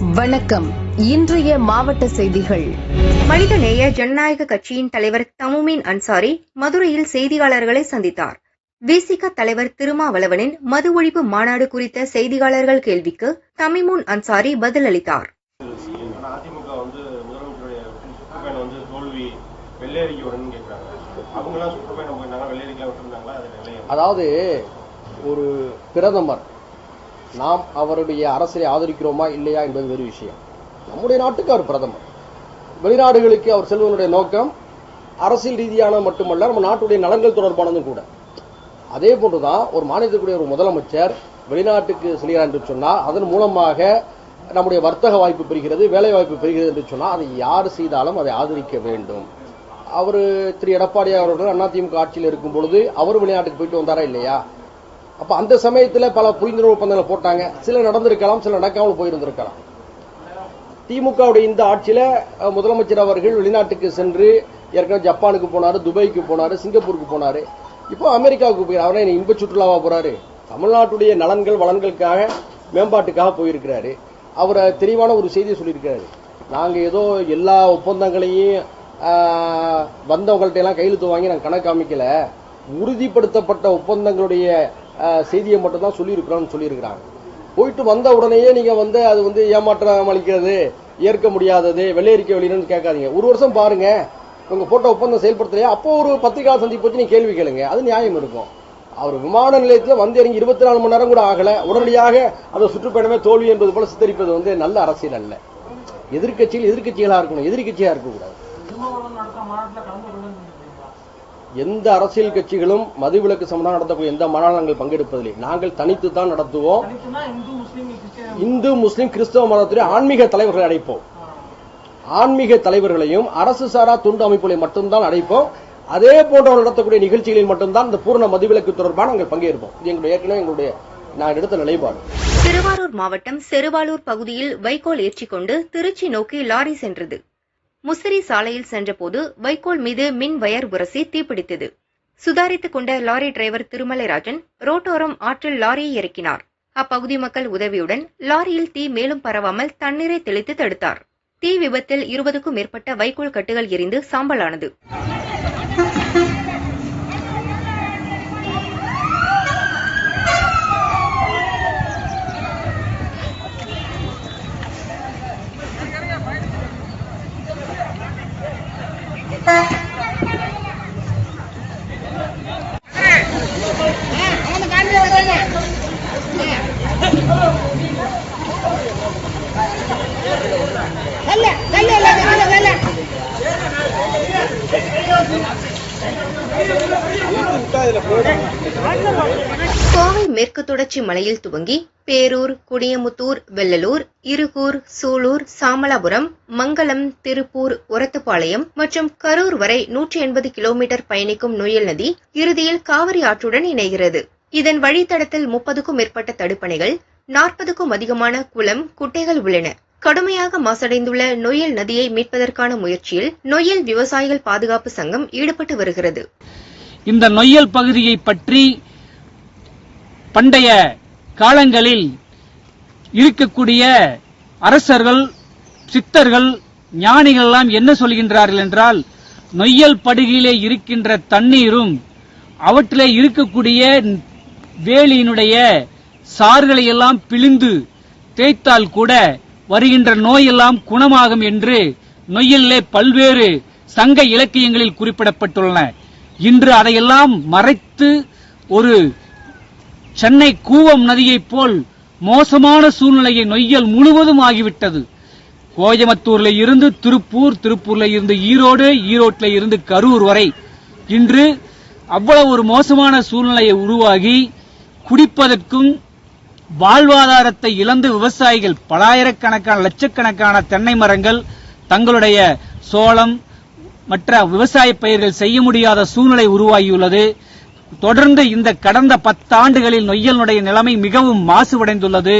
வணக்கம். இன்றைய மாவட்ட செய்திகள். மனிதநேய ஜனநாயக கட்சியின் தலைவர் தமுமீன் அன்சாரி மதுரையில் செய்தியாளர்களை சந்தித்தார். விசிக தலைவர் திருமாவளவனின் மது ஒழிப்பு மாநாடு குறித்த செய்தியாளர்கள் கேள்விக்கு தமிமுன் அன்சாரி பதிலளித்தார் அதாவது ஒரு பிரதமர் நாம் அவருடைய அரசை ஆதரிக்கிறோமா இல்லையா என்பது வேறு விஷயம். நம்முடைய நாட்டுக்கு அவர் பிரதமர். வெளிநாடுகளுக்கு அவர் செல்வதனுடைய நோக்கம் அரசியல் ரீதியான மட்டுமல்ல நம்ம நாட்டுடைய நலன்கள் தொடர்பானதும் கூட. அதே போன்றுதான் ஒரு மாநிலத்துக்குரிய ஒரு முதலமைச்சர் வெளிநாட்டுக்கு செல்கிறார் என்று சொன்னால் அதன் மூலமாக நம்முடைய வர்த்தக வாய்ப்பு பெறுகிறது வேலை வாய்ப்பு பெறுகிறது என்று சொன்னால் அதை யார் செய்தாலும் அதை ஆதரிக்க வேண்டும். அவர் திரு எடப்பாடி அவர்கள் அதிமுக ஆட்சியில் இருக்கும் பொழுது அவர் வெளிநாட்டுக்கு போயிட்டு வந்தாரா இல்லையா? அப்ப அந்த சமயத்துல பல புரிந்துணர்வு ஒப்பந்தங்களை போட்டாங்க. சில நடந்திருக்கலாம் சில நடக்காமல் போயிருந்திருக்கலாம். திமுகவுடைய இந்த ஆட்சியில முதலமைச்சர் அவர்கள் வெளிநாட்டுக்கு சென்று ஏற்கனவே ஜப்பானுக்கு போனாரு துபாய்க்கு போனாரு சிங்கப்பூருக்கு போனாரு. இப்போ அமெரிக்காவுக்கு போய் அவரே இன்ப சுற்றுலாவா போறாரு. தமிழ்நாட்டுடைய நலன்கள் வளன்களுக்காக மேம்பாட்டுக்காக போயிருக்கிறாரு. அவரை தெளிவான ஒரு செய்தியை சொல்லியிருக்கிறாரு. நாங்கள் ஏதோ எல்லா ஒப்பந்தங்களையும் வந்தவங்கள்ட்ட எல்லாம் கையெழுத்து வாங்கி நாங்கள் கணக்கு காமிக்கல உறுதிப்படுத்தப்பட்ட ஒப்பந்தங்களுடைய செய்தியை மட்டும் தான் சொல்லியிருக்கிறோம்னு சொல்லியிருக்கிறாங்க. போயிட்டு வந்த உடனேயே நீங்கள் வந்து அது வந்து ஏமாற்றம் அளிக்கிறது ஏற்க முடியாதது வெள்ளையரிக்க வெளியிடணும்னு கேட்காதீங்க. ஒரு வருஷம் பாருங்க. உங்க போட்ட ஒப்பந்தம் செயல்படுத்தலையா? அப்போ ஒரு பத்திரிகா சந்திப்பு வச்சு நீங்கள் கேள்வி கேளுங்க. அது நியாயம் இருக்கும். அவர் விமான நிலையத்தில் வந்து இறங்கி இருபத்தி நாலு மணி நேரம் கூட ஆகல. உடனடியாக அந்த சுற்றுப்பயணமே தோல்வி என்பது போல சித்தரிப்பது வந்து நல்ல அரசியல் அல்ல. எதிர்கட்சியில் எதிர்கட்சிகளாக இருக்கணும். எதிர்கட்சியாக இருக்கக்கூடாது. எந்த அரசியல் கட்சிகளும் மதுவிலக்கு சம்பந்தம் நடத்தக்கூடிய எந்த மாநாடுகள் பங்கெடுப்பதில்லை. நாங்கள் தனித்து தான் நடத்துவோம் இந்து முஸ்லிம் கிறிஸ்தவ மதத்துடைய ஆன்மீக தலைவர்களை அழைப்போம். ஆன்மீக தலைவர்களையும் அரசு சாரா தொண்டு அமைப்புகளை மட்டும்தான் அழைப்போம். அதே போன்றவர் நடத்தக்கூடிய நிகழ்ச்சிகளில் மட்டும்தான் இந்த பூர்ண மதுவிலக்கு தொடர்பாக நாங்கள் பங்கேற்போம். இது எங்களுடைய ஏற்கனவே எங்களுடைய நான் எடுத்த நிலைப்பாடு. திருவாரூர் மாவட்டம் செருவாலூர் பகுதியில் வைக்கோல் ஏற்றிக்கொண்டு திருச்சி நோக்கி லாரி சென்றது. முசிறி சாலையில் சென்றபோது வைக்கோல் மீது மின் வயர் உரசி தீப்பிடித்தது. சுதாரித்துக் கொண்ட லாரி டிரைவர் திருமலைராஜன் ரோட்டோரம் ஆற்றில் லாரியை இறக்கினார். அப்பகுதி மக்கள் உதவியுடன் லாரியில் தீ மேலும் பரவாமல் தண்ணீரை தெளித்து தடுத்தார். தீ விபத்தில் இருபதுக்கும் மேற்பட்ட வைக்கோல் கட்டுகள் எரிந்து சாம்பலானது. கோவை மேற்கு தொடர்ச்சி மலையில் துவங்கி பேரூர் குடியமுத்தூர் வெள்ளலூர் இருகூர் சூலூர் சாமலாபுரம் மங்கலம் திருப்பூர் ஒரத்துப்பாளையம் மற்றும் கரூர் வரை நூற்றி எண்பது கிலோமீட்டர் பயணிக்கும் நொயல் நதி இறுதியில் காவிரி ஆற்றுடன் இணைகிறது. இதன் வழித்தடத்தில் முப்பதுக்கும் மேற்பட்ட தடுப்பணைகள் நாற்பதுக்கும் அதிகமான குளம் குட்டைகள் உள்ளன. கடுமையாக மாசடைந்துள்ள நொயல் நதியை மீட்பதற்கான முயற்சியில் நொயல் விவசாயிகள் பாதுகாப்பு சங்கம் ஈடுபட்டு வருகிறது. இந்த நொய்யல் பகுதியை பற்றி பண்டைய காலங்களில் இருக்கக்கூடிய அரசர்கள் சித்தர்கள் ஞானிகள் எல்லாம் என்ன சொல்கின்றார்கள் என்றால் நொய்யல் படுகையிலே இருக்கின்ற தண்ணீரும் அவற்றிலே இருக்கக்கூடிய வேலியினுடைய சார்களை எல்லாம் பிழிந்து தேய்த்தால் கூட வருகின்ற நோயெல்லாம் குணமாகும் என்று நொய்யலிலே பல்வேறு சங்க இலக்கியங்களில் குறிப்பிடப்பட்டுள்ளன. இன்று அதையெல்லாம் மறைத்து ஒரு சென்னை கூவம் நதியைப் போல் மோசமான சூழ்நிலையை நொய்யல் முழுவதும் ஆகிவிட்டது. கோயம்புத்தூர்ல இருந்து திருப்பூர் திருப்பூர்ல இருந்து ஈரோடு ஈரோட்டில் இருந்து கரூர் வரை இன்று அவ்வளவு ஒரு மோசமான சூழ்நிலையை உருவாகி குடிப்பதற்கும் வாழ்வாதாரத்தை இழந்து விவசாயிகள் பலாயிரக்கணக்கான லட்சக்கணக்கான தென்னை மரங்கள் தங்களுடைய சோளம் மற்ற விவசாய பயிர்கள் செய்ய முடியாத சூழ்நிலை உருவாகியுள்ளது. தொடர்ந்து இந்த கடந்த பத்தாண்டுகளில் நொய்யலுடைய நிலைமை மிகவும் மாசுபடைந்துள்ளது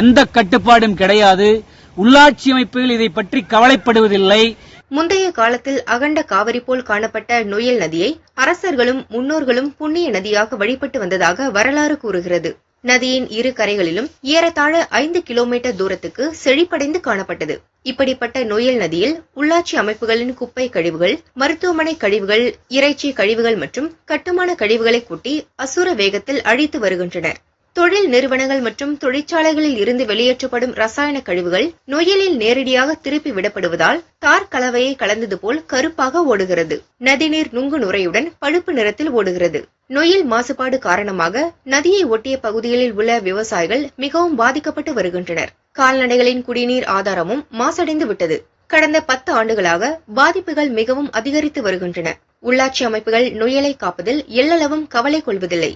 எந்த கட்டுப்பாடும் கிடையாது. உள்ளாட்சி அமைப்புகள் இதை பற்றி கவலைப்படுவதில்லை. முந்தைய காலத்தில் அகண்ட காவிரி போல் காணப்பட்ட நொயல் நதியை அரசர்களும் முன்னோர்களும் புண்ணிய நதியாக வழிபட்டு வந்ததாக வரலாறு கூறுகிறது. நதியின் இரு கரைகளிலும் ஏறத்தாழ ஐந்து கிலோமீட்டர் தூரத்துக்கு செழிப்படைந்து காணப்பட்டது. இப்படிப்பட்ட நொயல் நதியில் உள்ளாட்சி அமைப்புகளின் குப்பை கழிவுகள் மருத்துவமனை கழிவுகள் இறைச்சி கழிவுகள் மற்றும் கட்டுமான கழிவுகளை கூட்டி அசுர வேகத்தில் அழித்து வருகின்றனர் தொழில் நிறுவனங்கள் மற்றும் தொழிற்சாலைகளில் இருந்து வெளியேற்றப்படும் ரசாயன கழிவுகள் நொயலில் நேரடியாக திருப்பி விடப்படுவதால் தார் கலவையை கலந்தது போல் கருப்பாக ஓடுகிறது. நதிநீர் நுங்கு நுரையுடன் பழுப்பு நிறத்தில் ஓடுகிறது. நொயில் மாசுபாடு காரணமாக நதியை ஒட்டிய பகுதிகளில் உள்ள விவசாயிகள் மிகவும் பாதிக்கப்பட்டு வருகின்றனர். கால்நடைகளின் குடிநீர் ஆதாரமும் மாசடைந்து விட்டது. கடந்த பத்து ஆண்டுகளாக பாதிப்புகள் மிகவும் அதிகரித்து வருகின்றன. உள்ளாட்சி அமைப்புகள் நொயலை காப்பதில் எல்லளவும் கவலை கொள்வதில்லை.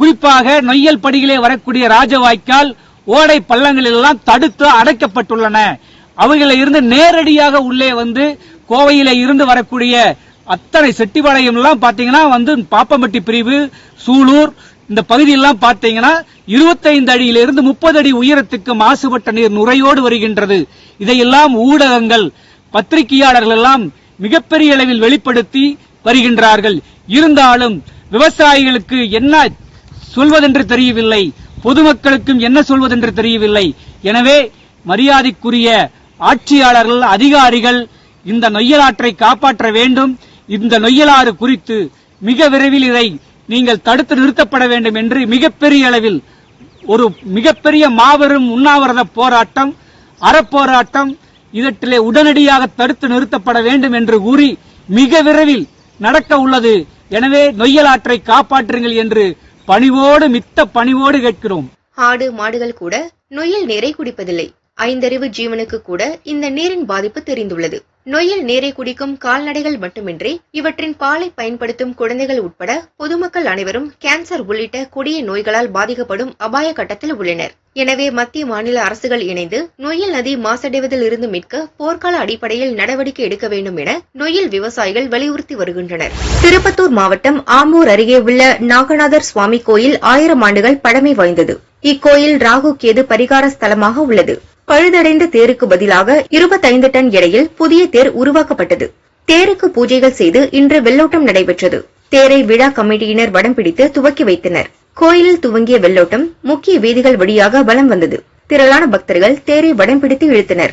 குறிப்பாக நொய்யல் படிகளே வரக்கூடிய ராஜவாய்க்கால் ஓடை பள்ளங்கள் எல்லாம் தடுத்து அடைக்கப்பட்டுள்ளன. அவைகளை இருந்து நேரடியாக உள்ளே வந்து கோவையில இருந்து வரக்கூடிய அத்தனை செட்டிபாளையம் எல்லாம் பாத்தீங்கன்னா வந்து பாப்பம்பட்டி பிரிவு சூலூர் இந்த பகுதியெல்லாம் பாத்தீங்கன்னா 25 அடியிலிருந்து முப்பது அடி உயரத்துக்கு மாசுபட்ட நீர் நுரையோடு வருகின்றது. இதையெல்லாம் ஊடகங்கள் பத்திரிகையாளர்கள் எல்லாம் மிகப்பெரிய அளவில் வெளிப்படுத்தி வருகின்றார்கள். இருந்தாலும் விவசாயிகளுக்கு என்ன சொல்வதென்று தெரியவில்லை. பொதுமக்களுக்கும் என்ன சொல்வதென்று தெரியவில்லை. எனவே மரியாதைக்குரிய ஆட்சியாளர்கள் அதிகாரிகள் இந்த நொய்யலாற்றை காப்பாற்ற வேண்டும். இந்த நொய்யலாறு குறித்து மிக விரைவில் இதை நீங்கள் தடுத்து நிறுத்தப்பட வேண்டும் என்று மிகப்பெரிய அளவில் ஒரு மிகப்பெரிய மாபெரும் உண்ணாவிரத போராட்டம் அறப்போராட்டம் இதற்றிலே உடனடியாக தடுத்து நிறுத்தப்பட வேண்டும் என்று கூறி மிக விரைவில் நடக்க உள்ளது. எனவே நொய்யலாற்றை காப்பாற்றுங்கள் என்று பணிவோடு மித்த பணிவோடு கேட்கிறோம். ஆடு மாடுகள் கூட நொயில் நீரை குடிப்பதில்லை. ஐந்தறிவு ஜீவனுக்கு கூட இந்த நீரின் பாதிப்பு தெரிந்துள்ளது. நொயில் நீரை குடிக்கும் கால்நடைகள் மட்டுமின்றி இவற்றின் பாலை பயன்படுத்தும் குழந்தைகள் உட்பட பொதுமக்கள் அனைவரும் கேன்சர் உள்ளிட்ட கொடிய நோய்களால் பாதிக்கப்படும் அபாய கட்டத்தில் உள்ளனர். எனவே மத்திய மாநில அரசுகள் இணைந்து நொயில் நதி மாசடைவதில் இருந்து மீட்க போர்க்கால அடிப்படையில் நடவடிக்கை எடுக்க வேண்டும் என நொயில் விவசாயிகள் வலியுறுத்தி வருகின்றனர். திருப்பத்தூர் மாவட்டம் ஆம்பூர் அருகே உள்ள நாகநாதர் சுவாமி கோயில் ஆயிரம் ஆண்டுகள் பழமை வாய்ந்தது. இக்கோயில் ராகு கேது பரிகார ஸ்தலமாக உள்ளது. பழுதடைந்த தேருக்கு பதிலாக இருபத்தைந்து டன் எடையில் புதிய தேர் உருவாக்கப்பட்டது. தேருக்கு பூஜைகள் செய்து இன்று வெள்ளோட்டம் நடைபெற்றது. தேரை விழா கமிட்டியினர் வடம் பிடித்து துவக்கி வைத்தனர். கோயிலில் துவங்கிய வெள்ளோட்டம் முக்கிய வீதிகள் வழியாக வலம் வந்தது. திரளான பக்தர்கள் தேரை வடம் பிடித்து இழுத்தனர்.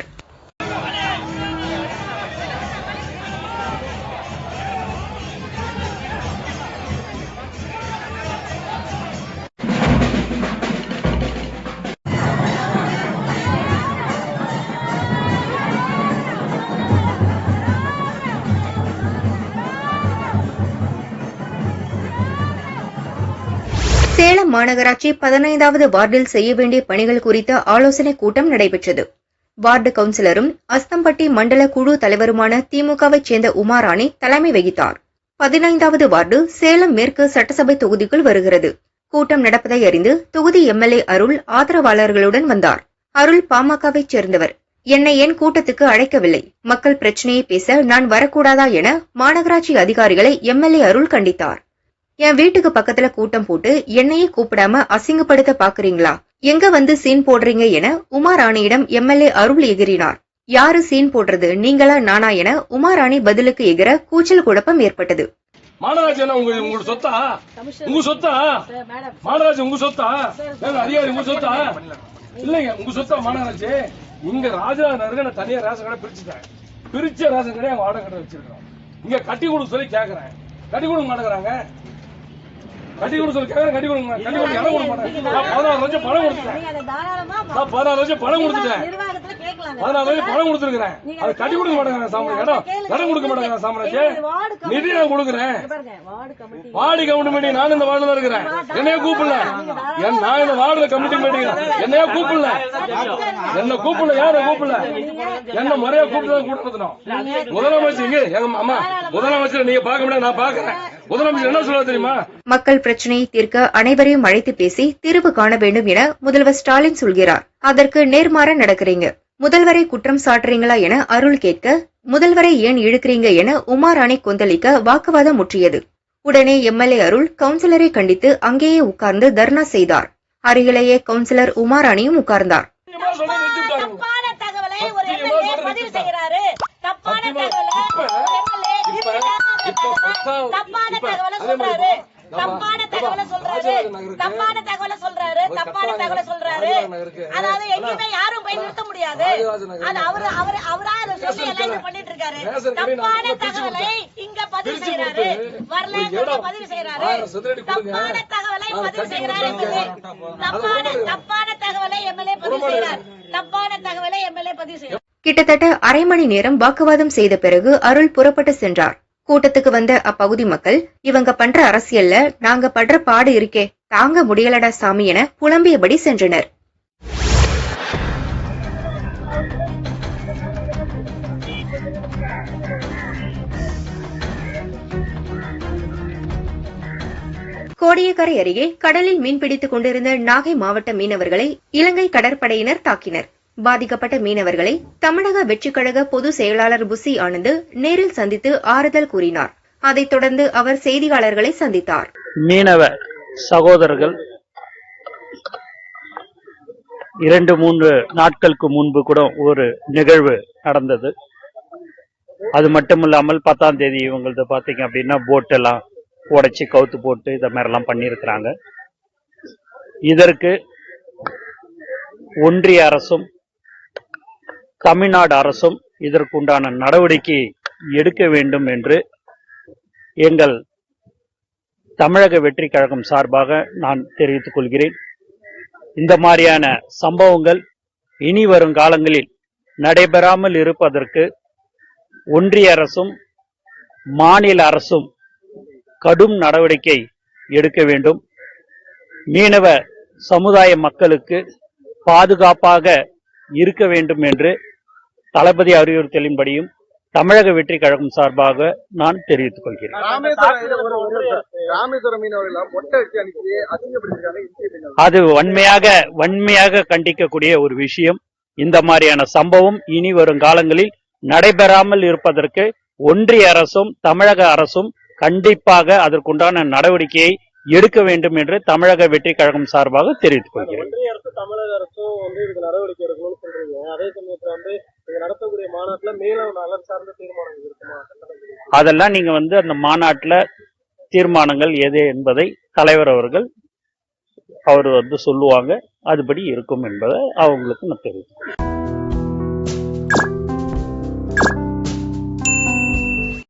சேலம் மாநகராட்சி பதினைந்தாவது வார்டில் செய்ய வேண்டிய பணிகள் குறித்த ஆலோசனைக் கூட்டம் நடைபெற்றது. வார்டு கவுன்சிலரும் அஸ்தம்பட்டி மண்டல குழு தலைவருமான திமுகவைச் சேர்ந்த உமாராணி தலைமை வகித்தார். பதினைந்தாவது வார்டு சேலம் மேற்கு சட்டசபை தொகுதிக்குள் வருகிறது. கூட்டம் நடப்பதை அறிந்து தொகுதி எம்எல்ஏ அருள் ஆதரவாளர்களுடன் வந்தார். அருள் பாமகவைச் சேர்ந்தவர். என்னை ஏன் கூட்டத்துக்கு அழைக்கவில்லை? மக்கள் பிரச்சனையை பேச நான் வரக்கூடாதா என மாநகராட்சி அதிகாரிகளை எம்எல்ஏ அருள் கண்டித்தார். என் வீட்டுக்கு பக்கத்துல கூட்டம் போட்டு என்னையே கூப்பிடாம அசிங்கப்படுத்த பாக்குறீங்களா? எங்க வந்து சீன் போடுறீங்க என உமாராணியிடம் எம்எல்ஏ அருள் எகிறினார். யாரு சீன் போடுறது? நீங்களா நானா என உமாராணி பதிலுக்கு எகிற கூச்சல் குழப்பம் ஏற்பட்டது. மாநகராட்சி உங்க சொத்தா? உங்க சொத்தா? மாநகராட்சி உங்க சொத்தா? அதிகாரி உங்க சொத்தா? இல்லைங்க உங்க சொத்தா மாநகராட்சி? இங்க தனியா ரேஷன் கடை பிரிச்சுட்டேன் பிரிச்ச ரேஷன் கடை கடை இங்க கட்டி கொடுக்க சொல்லி கேக்குறேன். கட்டி கொடுக்க மாட்டேங்கிறாங்க. கட்டி கொடுக்க சொல்லி கட்டி மாட்டேன். கட்டி கொடுக்க இடம் கொடுக்க மாட்டேன் பதினாறு லட்சம் பணம் கொடுத்துட்டேன் பதினாறு லட்சம் பணம் கொடுத்துட்டேன் லட்சம் பணம் கொடுத்துருக்கேன் அது கட்டி கொடுக்க மாட்டேங்கிறாங்க சாம்ராஜ் இடம் இடம் கொடுக்க மாட்டேங்கிறாங்க சாம்ராஜ் நிதி நான் கொடுக்குறேன். பாருங்க வார்டு கமிட்டி. நான் இந்த வார்டுல தான் இருக்கிறேன். என்னைய கூப்பிடல. என் நான் இந்த வார்டுல கமிட்டி மீட்டிங் என்னைய கூப்பிடல. என்ன கூப்பிடல யார கூப்பிடல? என்ன முறையா கூப்பிட்டு கூட்டணும் முதலமைச்சர் இங்க எங்க அம்மா முதலமைச்சர் நீங்க பார்க்க முடியாது நான் பாக்குறேன் முதலமைச்சர் என்ன சொல்ல தெரியுமா? மக்கள் பிரச்சனையை தீர்க்க அனைவரையும் அழைத்து பேசி தீர்வு காண வேண்டும் என முதல்வர் ஸ்டாலின் சொல்கிறார். அதற்கு நேர்மாற நடக்கிறீங்க. முதல்வரை குற்றம் சாட்டுறீங்களா என அருள் கேட்க முதல்வரை ஏன் இழுக்கிறீங்க என உமாராணி கொந்தளிக்க வாக்குவாதம் முற்றியது. உடனே எம்எல்ஏ அருள் கவுன்சிலரை கண்டித்து அங்கேயே உட்கார்ந்து தர்ணா செய்தார். அருகிலேயே கவுன்சிலர் உமாராணியும் உட்கார்ந்தார். தப்பான தகவலை தப்பான தகவலை சொல்றாரு. தப்பான தகவலை சொல்றாரு. தப்பான தகவலை சொல்றாரு. அதாவது எங்கேயுமே யாரும் போய் நிறுத்த முடியாது. அது அவரு அவரு அவரா சொல்லி எல்லாம். பண்ணிட்டு இருக்காரு. தப்பான தகவலை இங்க பதிவு செய்யறாரு இடம் பதிவு செய்யறாரு. தப்பான தகவலை பதிவு செய்யறாரு. எம்எல்ஏ. தப்பான தப்பான தகவலை எம்எல்ஏ பதிவு செய்யறார் தப்பான தகவலை எம்எல்ஏ பதிவு செய்யறார் கிட்டத்தட்ட அரை மணி நேரம் வாக்குவாதம் செய்த பிறகு அருள் புறப்பட்டு சென்றார். கூட்டத்துக்கு வந்த அப்பகுதி மக்கள் இவங்க பண்ற அரசியல்ல நாங்க படுற பாடு இருக்கே தாங்க முடியலடா சாமி என புலம்பியபடி சென்றனர். கோடியக்கரை அருகே கடலில் மீன்பிடித்துக் கொண்டிருந்த நாகை மாவட்ட மீனவர்களை இலங்கை கடற்படையினர் தாக்கினர். பாதிக்கப்பட்ட மீனவர்களை தமிழக வெற்றிக்கழக பொதுச் செயலாளர் புசி ஆனந்த் நேரில் சந்தித்து ஆறுதல் கூறினார். அதைத் தொடர்ந்து அவர் செய்தியாளர்களை சந்தித்தார். மீனவ சகோதரர்கள் இரண்டு மூன்று நாட்களுக்கு முன்பு கூட ஒரு நிகழ்வு நடந்தது. அது மட்டும் இல்லாமல் பத்தாம் தேதி இவங்களது பார்த்தீங்க அப்படின்னா போட் எல்லாம் உடைச்சி கவுத்து போட்டு இதை மாதிரிலாம் பண்ணியிருக்கிறாங்க. இதற்கு ஒன்றிய அரசும் தமிழ்நாடு அரசும் இதற்குண்டான நடவடிக்கை எடுக்க வேண்டும் என்று எங்கள் தமிழக வெற்றி கழகம் சார்பாக நான் தெரிவித்துக் கொள்கிறேன். இந்த மாதிரியான சம்பவங்கள் இனி வரும் காலங்களில் நடைபெறாமல் இருப்பதற்கு ஒன்றிய அரசும் மாநில அரசும் கடும் நடவடிக்கை எடுக்க வேண்டும். மீனவ சமுதாய மக்களுக்கு பாதுகாப்பாக இருக்க வேண்டும் என்று தளபதி அறிவுறுத்தலின்படியும் தமிழக வெற்றி கழகம் சார்பாக நான் தெரிவித்துக் கொள்கிறேன். அது வன்மையாக வன்மையாக கண்டிக்கக்கூடிய ஒரு விஷயம். இந்த மாதிரியான சம்பவம் இனி வரும் காலங்களில் நடைபெறாமல் இருப்பதற்கு ஒன்றிய அரசும் தமிழக அரசும் கண்டிப்பாக அதற்குண்டான நடவடிக்கையை எடுக்க வேண்டும் என்று தமிழக வெற்றி கழகம் சார்பாக தெரிவித்துக் கொள்கிறேன். ஒன்றிய அரசு தமிழக அரசும் வந்து இதுக்கு நடவடிக்கை எடுக்கணும்னு சொல்றீங்க. அதே சமயத்துல வந்து இங்க நடத்தக்கூடிய மாநாட்டுல மீனவ நலன் சார்ந்த தீர்மானம் இருக்குமா? அதெல்லாம் நீங்க வந்து அந்த மாநாட்டுல தீர்மானங்கள் எது என்பதை தலைவர் அவர்கள் அவர் வந்து சொல்லுவாங்க. அதுபடி இருக்கும் என்பதை அவங்களுக்கு நான் தெரிவிக்கிறேன்.